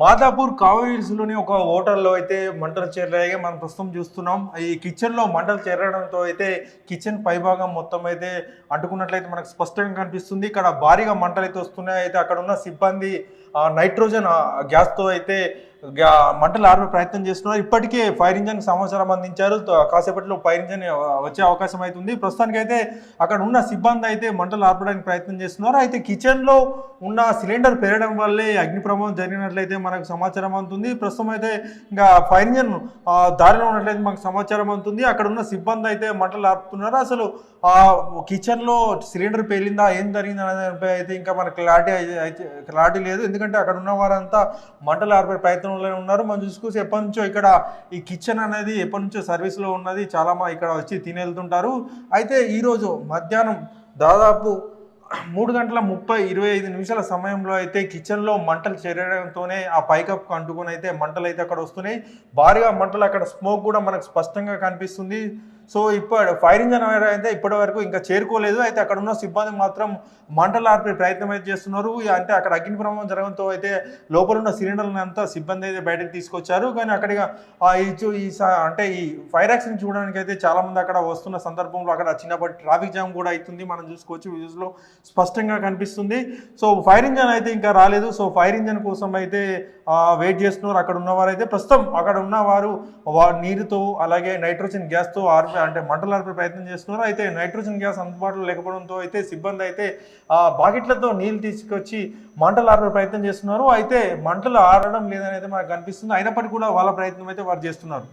మాదాపూర్ కావేరీస్లోని ఒక హోటల్లో అయితే మంటలు చేరాయి మనం ప్రస్తుతం చూస్తున్నాం. ఈ కిచెన్లో మంటలు చేరడంతో అయితే కిచెన్ పైభాగం మొత్తం అయితే అంటుకున్నట్లయితే మనకు స్పష్టంగా కనిపిస్తుంది. ఇక్కడ భారీగా మంటలు అయితే వస్తున్నాయి. అయితే అక్కడ ఉన్న సిబ్బంది నైట్రోజన్ గ్యాస్తో అయితే మంటలు ఆర్పే ప్రయత్నం చేస్తున్నారు. ఇప్పటికే ఫైర్ ఇంజన్ సమాచారం అందించారు. కాసేపట్లో ఫైర్ ఇంజన్ వచ్చే అవకాశం అవుతుంది ప్రస్తుతానికి అయితే అక్కడ ఉన్న సిబ్బంది అయితే మంటలు ఆర్పడానికి ప్రయత్నం చేస్తున్నారు. అయితే కిచెన్లో ఉన్న సిలిండర్ పెరగడం వల్లే అగ్ని ప్రమాదం జరిగినట్లయితే మనకు సమాచారం అందుతుంది. ప్రస్తుతం అయితే ఇంకా ఫైర్ ఇంజన్ దారిలో ఉన్నట్లయితే మనకు సమాచారం అందుతుంది. అక్కడ ఉన్న సిబ్బంది అయితే మంటలు ఆర్పుతున్నారు. అసలు కిచెన్లో సిలిండర్ పేలిందా? ఏం జరిగింది? అనేది అయితే ఇంకా మనకు క్లారిటీ అయితే క్లారిటీ లేదు. ఎందుకంటే అక్కడ ఉన్న వారంతా మంటలు ఆర్పే ప్రయత్నం ప్రయత్నంలో ఉన్నారు. మనం చూసుకోవచ్చు ఎప్పటి నుంచో ఇక్కడ ఈ కిచెన్ అనేది ఎప్పటి నుంచో సర్వీస్లో ఉన్నది. చాలా మా ఇక్కడ వచ్చి తినేళ్తుంటారు. అయితే ఈరోజు మధ్యాహ్నం దాదాపు మూడు గంటల ముప్పై ఇరవై ఐదు నిమిషాల సమయంలో అయితే కిచెన్లో మంటలు చేరడంతోనే ఆ పైకప్కు అంటుకొని అయితే మంటలు అయితే అక్కడ వస్తున్నాయి. భారీగా మంటలు అక్కడ స్మోక్ కూడా మనకు స్పష్టంగా కనిపిస్తుంది. సో ఇప్పుడు ఫైర్ ఇంజన్ అయితే ఇప్పటి వరకు ఇంకా చేరుకోలేదు. అయితే అక్కడ ఉన్న సిబ్బంది మాత్రం మంటలు ఆర్పే ప్రయత్నం అయితే చేస్తున్నారు. అంటే అక్కడ అగ్ని ప్రమాదం జరగడంతో అయితే లోపల ఉన్న సిలిండర్లను అంతా సిబ్బంది అయితే బయటకు తీసుకొచ్చారు. కానీ అక్కడ ఈ అంటే ఈ ఫైర్ యాక్సిడెంట్ చూడడానికి అయితే చాలా మంది అక్కడ వస్తున్న సందర్భంలో అక్కడ చిన్నప్పటి ట్రాఫిక్ జామ్ కూడా అవుతుంది. మనం చూసుకోవచ్చు వీడియోస్లో స్పష్టంగా కనిపిస్తుంది. సో ఫైర్ ఇంజన్ అయితే ఇంకా రాలేదు. సో ఫైర్ ఇంజన్ కోసం అయితే వెయిట్ చేస్తున్నారు అక్కడ ఉన్నవారు అయితే ప్రస్తుతం అక్కడ ఉన్నవారు వారు నీరుతో అలాగే నైట్రోజన్ గ్యాస్తో ఆర్పే అంటే మంటలు ఆర్పే ప్రయత్నం చేస్తున్నారు. అయితే నైట్రోజన్ గ్యాస్ అందుబాటులో లేకపోవడంతో అయితే సిబ్బంది అయితే ఆ బాకెట్లతో నీళ్ళు తీసుకొచ్చి మంటలు ఆర్పే ప్రయత్నం చేస్తున్నారు. అయితే మంటలు ఆరడం లేదని అయితే మనకు కనిపిస్తుంది. అయినప్పటికీ కూడా వాళ్ళ ప్రయత్నం అయితే వారు చేస్తున్నారు.